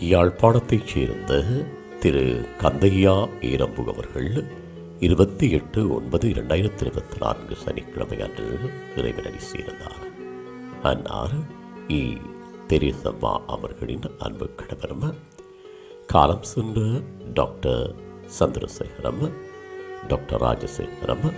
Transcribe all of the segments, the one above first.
யாழ்ப்பாணத்தைச் சேர்ந்த திரு கந்தையா ஈரம்பு அவர்கள் இருபத்தி எட்டு ஒன்பது இரண்டாயிரத்தி இருபத்தி நான்கு சனிக்கிழமை அன்று இறைவனடி சேர்ந்தார். அன்னார் இ. தெரேசம்மா அவர்களின் அன்பு கணவரும் காலம் சென்ற டாக்டர் சந்திரசேகரம் டாக்டர் ராஜசேகரம்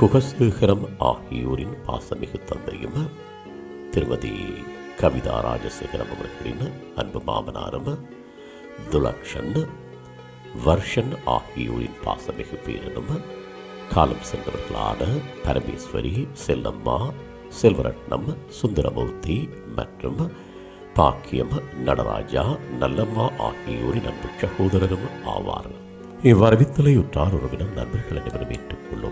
குகசேகரம் ஆகியோரின் பாசமிகு தந்தையும் திருமதி கவிதா ராஜசேகரம் அவர்களின் அன்பு மாமனாரும் துலக்ஷன் வர்ஷன் ஆகியோரின் பாசமிகு பேரனும் காலம் சென்றவர்களான பரமேஸ்வரி செல்லம்மா செல்வரட்னம் சுந்தரமூர்த்தி மற்றும் பாக்கியம் நடராஜா நல்லம்மா ஆகியோரின் அன்பு சகோதரரும் ஆவார். இவ்வரவித்தலை உற்றார் உறவினர் நண்பர்கள் அனைவரும் ஏற்றுக்கொள்ளும்